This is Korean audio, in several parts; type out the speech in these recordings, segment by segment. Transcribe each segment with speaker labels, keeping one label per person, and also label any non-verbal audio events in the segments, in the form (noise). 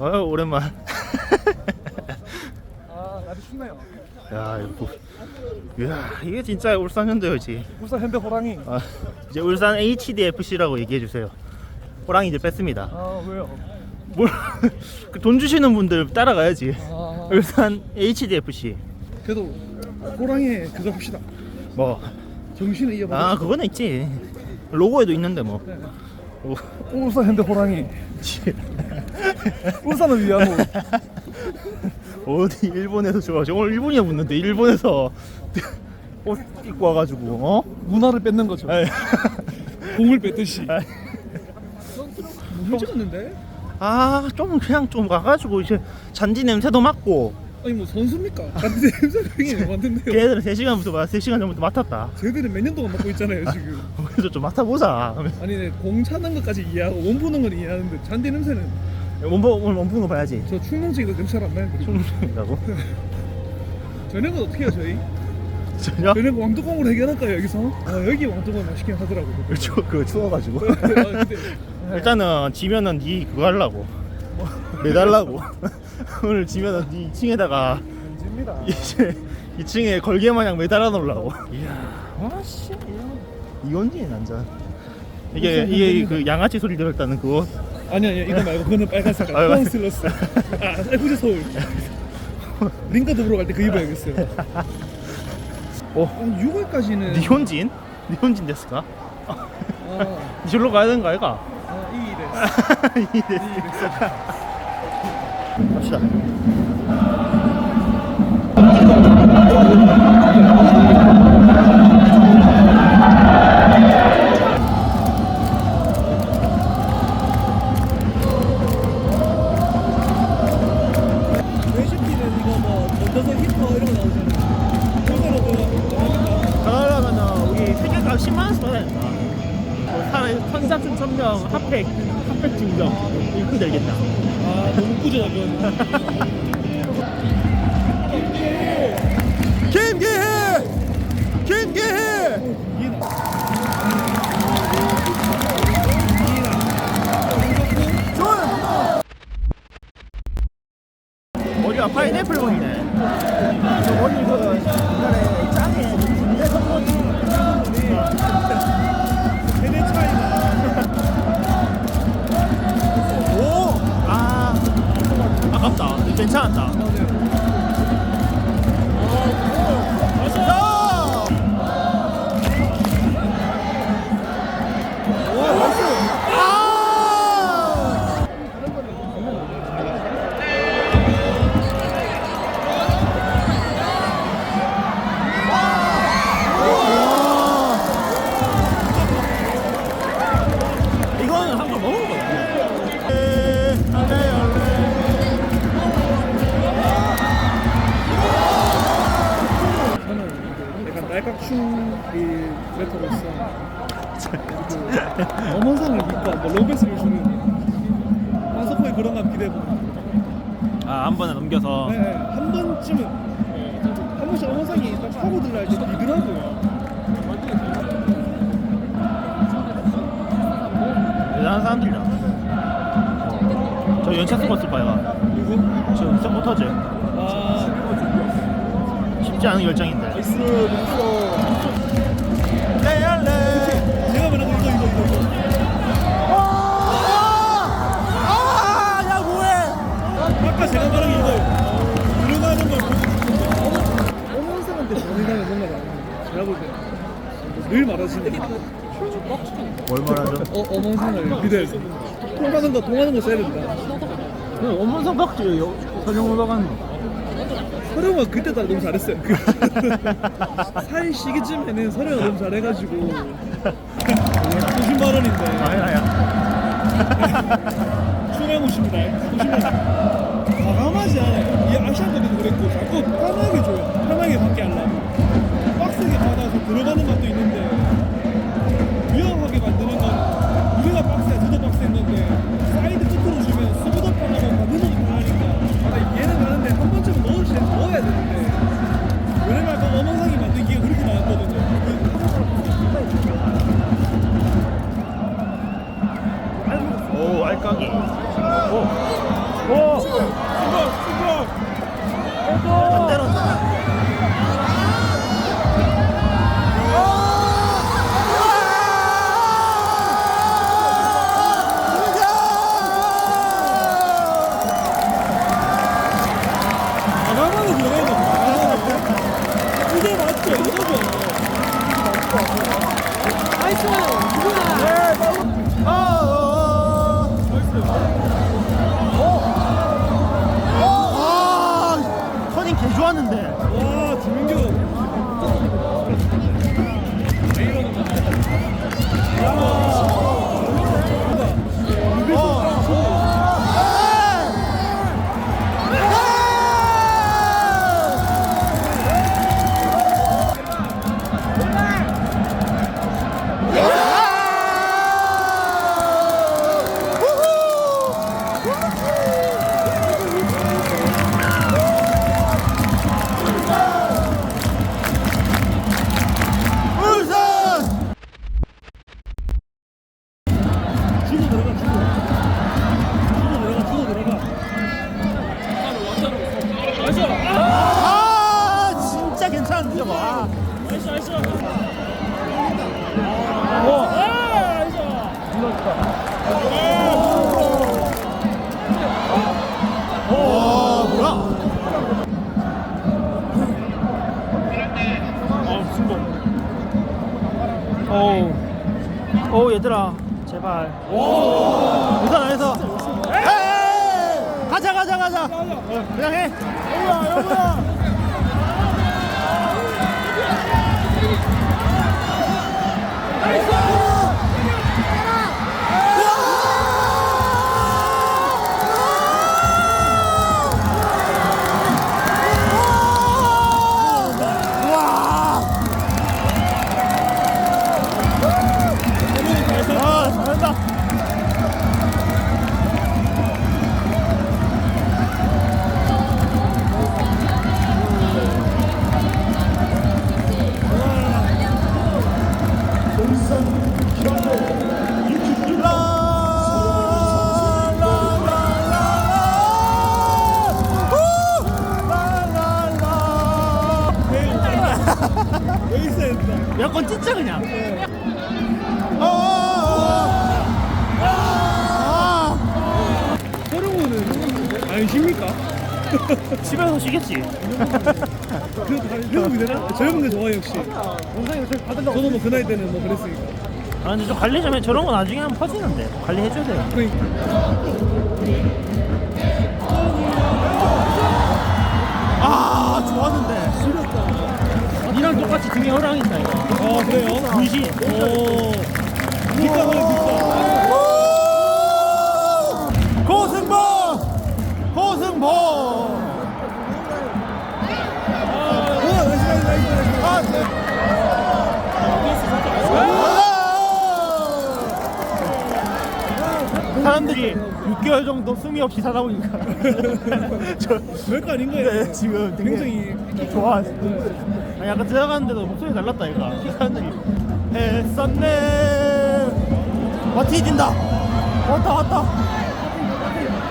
Speaker 1: 어 오랜만.
Speaker 2: 아 나도 신나요.
Speaker 1: 야 이거. 뭐- 이야 이게 진짜 울산 현대였지.
Speaker 2: 울산 현대 호랑이.
Speaker 1: 아, 이제 울산 HDFC라고 얘기해 주세요. 호랑이 이제 뺐습니다.
Speaker 2: 아 왜요?
Speaker 1: 뭘돈 (laughs) 주시는 분들 따라가야지.
Speaker 2: 아
Speaker 1: 울산 HDFC.
Speaker 2: 그래도 호랑이에 그거 합시다.
Speaker 1: 뭐.
Speaker 2: 정신을 이어받아.
Speaker 1: 아 그거는 있지. 로고에도 있는데 뭐.
Speaker 2: 네.
Speaker 1: 오,
Speaker 2: 울산 현대 호랑이.
Speaker 1: 지-
Speaker 2: 울산을 위한 호.
Speaker 1: 어디 일본에서 좋아하지? 오늘 일본이야 묻는데 일본에서 (laughs) 옷 입고 와가지고 어?
Speaker 2: 문화를 뺏는 거죠.
Speaker 1: 아이. (laughs)
Speaker 2: 공을 뺏듯이. 뭐 찍었는데?
Speaker 1: 아좀 그냥 좀 와가지고 이제 잔디 냄새도 맡고
Speaker 2: 아니 뭐 선수입니까? 같은 (laughs) 냄새가 맡는데요.
Speaker 1: 걔들은 3시간부터 3시간 전부터 맡았다
Speaker 2: 쟤들은 몇 년 동안 맡고 있잖아요 지금.
Speaker 1: 그래서 좀 맡아보자
Speaker 2: 아니 네, 공 차는 것까지 이해하고 원 푸는 건 이해하는데 잔디 냄새는
Speaker 1: 원보, 오늘 원푸는 거 봐야지
Speaker 2: 저 충농증에도 냄새가 안 나는데.
Speaker 1: 충분이라고?
Speaker 2: 저녁은 어떻게 해요 저희?
Speaker 1: 전혀?
Speaker 2: 저녁 왕뚜껑으로 해결할까요 여기서? 아 여기 왕뚜껑 맛있긴 하더라고. (laughs)
Speaker 1: 추, 그거 추워가지고
Speaker 2: 아, 근데 (laughs)
Speaker 1: 일단은 지면은 니 그거 하려고 매달라고 (laughs) 오늘 지면은 니 2층에다가
Speaker 2: 집니다.
Speaker 1: 이제 2층에 걸개 마냥 매달아 놓으려고 이야 와씨 이건지 난자 이게 이게? 그 양아치 소리 들었다는 그거
Speaker 2: 아니 아니 이거 말고 그거는 빨간색
Speaker 1: 아,
Speaker 2: 포항 슬러스. 아 FG 서울. 링가드 보러 갈 때 그 입어야겠어요.
Speaker 1: 어?
Speaker 2: 한 6월까지는
Speaker 1: 니혼진? 니혼진 됐을까?
Speaker 2: 아,
Speaker 1: 이절로 가야 되는 거 아이가?
Speaker 2: 아이
Speaker 1: 됐-
Speaker 2: 이 (laughs) 이래
Speaker 1: 갑시다 세계가 10만 원씩 받아야 된다 뭐 사람 선사춘 천명 핫팩 핫팩 증정 이거 되겠다
Speaker 2: 아 너무
Speaker 1: 김기희! 김기희!
Speaker 2: 이해나
Speaker 1: 머리가 파인애플 보이네. 저 머리 그옛 괜찮았다. 맛있다!
Speaker 2: 약간 날깍충이 래퍼로서 그 엄원상을 믿고 뭐 로베스를 주는 한석호의 그런 감 기대해봅니다
Speaker 1: 아, 한 번에 넘겨서.
Speaker 2: 네, 한 번쯤은 한 번씩 엄원상이 딱 파고들라 할때 믿으라고요
Speaker 1: 대단한 사람들이다. 저 연차 쓰고 있을 바야.
Speaker 2: 누구?
Speaker 1: 저 서포터즈.
Speaker 2: 아
Speaker 1: 쉽지 않은 결정인데.
Speaker 2: 거
Speaker 1: 아,
Speaker 2: 볼때늘 말하시는
Speaker 1: 뭘 말하죠?
Speaker 2: 어, 어mon상을 믿어야지. 통하는 거, 통하는 거 써야 된다.
Speaker 1: 그 원문성 박지 서정을 박았노.
Speaker 2: 서령아 그때 다 너무 잘했어요. 그 (laughs) 살 시기쯤에는 서령아 너무 잘해가지고 90만 원인데
Speaker 1: 아야 아야. (laughs)
Speaker 2: 추가무십니다. 90만 원. 과감하지 않아요. 이 아시안컵에도 그랬고 자꾸 편하게 줘요. 편하게 받게 하려고. 빡세게 받아서 들어가는 맛도 있는데 위험하게
Speaker 1: 오! 오!
Speaker 2: 승관! 승관! 아, 이게 이거죠?
Speaker 3: 아이스
Speaker 1: 했는데.
Speaker 2: 와 김민규.
Speaker 1: 야 얘들아. 제발. 우선 안에서. 에이! 가자, 가자, 가자. 어, 그냥 해.
Speaker 2: 여보야, (laughs)
Speaker 1: 여권 찢자 그냥.
Speaker 2: 서령호는 안십니까?
Speaker 1: 집에서 쉬겠지.
Speaker 2: 그 회복이 되나? 젊은 게 좋아요 역시. 저도 뭐 그 나이 때는 뭐 그랬으니까.
Speaker 1: 아 근데 좀 관리 좀 해. 저런 거 나중에 하면 퍼지는데 관리 해줘야 돼요.
Speaker 2: 그러니까.
Speaker 1: 아 좋았는데. 니랑 똑같이 등에 허랑 있다 이거.
Speaker 2: 아 그래요?
Speaker 1: 분신.
Speaker 2: 오. 비싸 그래 비싸.
Speaker 1: 6개월 정도 숨이 없이 살다 보니까 (laughs) 저
Speaker 2: 별거 아닌 거예요.
Speaker 1: 네, 지금 되게
Speaker 2: 굉장히
Speaker 1: 좋아. 아니, 약간 들어갔는데도 목소리 달랐다 이거. 사람들이 했었네. 와 뒤진다. 왔다 왔다.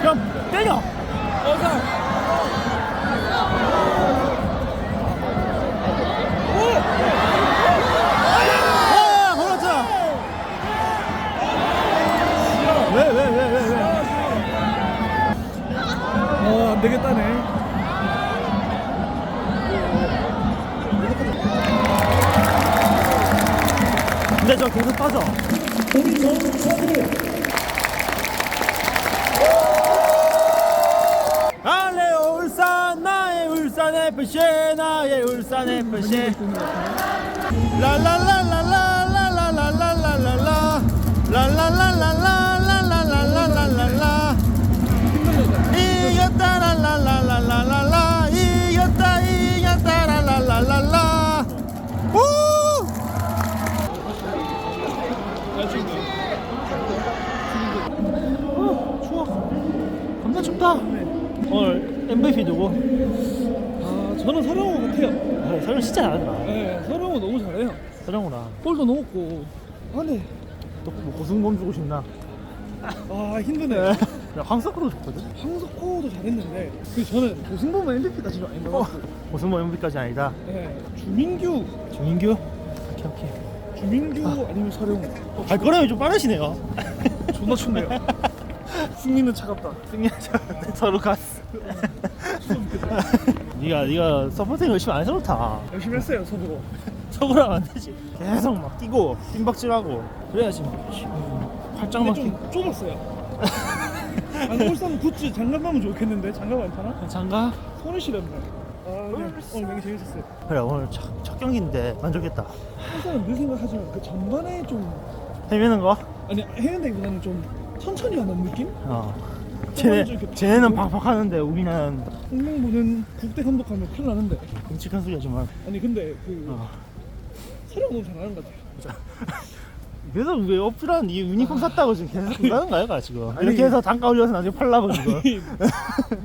Speaker 1: 그냥 때려. 아,
Speaker 2: 되겠다네.
Speaker 1: 근데 저 계속 빠져. 알레 울산 나의 울산 FC 나의 울산 FC 라라라라라라라라라라라 라라라라라라라라라라 누구?
Speaker 2: 아 저는 서령호 같아요.
Speaker 1: 아, 설명 진짜 잘하더라.
Speaker 2: 네 서령호 너무 잘해요.
Speaker 1: 서정우나.
Speaker 2: 볼도 넣었고. 아 근데
Speaker 1: 또뭐 고승범 주고 싶나?
Speaker 2: 아 힘드네.
Speaker 1: 야, 황석구도 좋거든.
Speaker 2: 황석호도 잘했는데 그 저는 고승범은 MVP까지 는 아닌 것 같고
Speaker 1: 무슨 뭐 MVP까지 아니다.
Speaker 2: 네, 주민규
Speaker 1: 주민규? 오케이 오케이.
Speaker 2: 주민규 아니면 서령우 어,
Speaker 1: 발걸음이 좀 빠르시네요.
Speaker 2: 존나 춥네요. (laughs) 승리는 차갑다.
Speaker 1: 승리하자. 서로 갔어. 네가 네가 서포팅 열심히 안 해서 그렇다.
Speaker 2: 열심히 했어요 서부로. (laughs)
Speaker 1: 서브라면 안 되지. 계속 막 뛰고 빈박질하고 그래야지 뭐. 활짝
Speaker 2: 근데 막좀 좁았어요. (laughs) 아니 울산 굿즈 장갑 가면 좋겠는데 장갑 많잖아.
Speaker 1: 뛰- 장가?
Speaker 2: 손을 시렸네. 아 그냥 오늘 되게 재밌었어요.
Speaker 1: 그래 오늘 첫, 첫 경기인데 만족했다.
Speaker 2: 항상 늘 생각하지만 그 전반에 좀
Speaker 1: 헤매는 거?
Speaker 2: 아니 해운대보다는 좀 천천히 하는 느낌?
Speaker 1: 어.
Speaker 2: 좀
Speaker 1: 쟤네, 쟤네는
Speaker 2: 팍
Speaker 1: 팍팍 하는데 우리는
Speaker 2: 홍명보는 국대 감독하면 큰일 나는데.
Speaker 1: 끔찍한 소리 하지만
Speaker 2: 아니 근데 그
Speaker 1: 어.
Speaker 2: 서령 너무 잘하는 것 같아.
Speaker 1: 그래서 왜 어필한 이 유니폼 샀다고 지금 계속 그러는 거야 가 지금
Speaker 2: 아니.
Speaker 1: 이렇게 해서 단가 올려서 나중에 팔라고 지금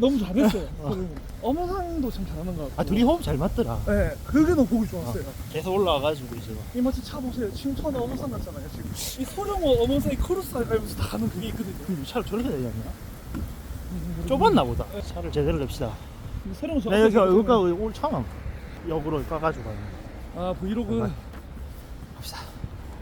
Speaker 2: 너무 잘했어요. (laughs) 서령은. 엄호상도 참 잘하는 것 같고.
Speaker 1: 아 둘이 호흡 잘 맞더라
Speaker 2: 네, 그게 너무 보기 좋았어요.
Speaker 1: 계속 올라와가지고 지금
Speaker 2: 이 마치 차 보세요. 칭천 어머상 같잖아요 지금. 이 소령호 어머상이 크로스 가면서 다 가는 그게 있거든요.
Speaker 1: 차를 저렇게 되지 않나? 좁았나 보다. 차를 제대로 냅시다.
Speaker 2: 저
Speaker 1: 내가 여기 여기가 오늘 처음 역으로 까가지고 가는
Speaker 2: 아 브이로그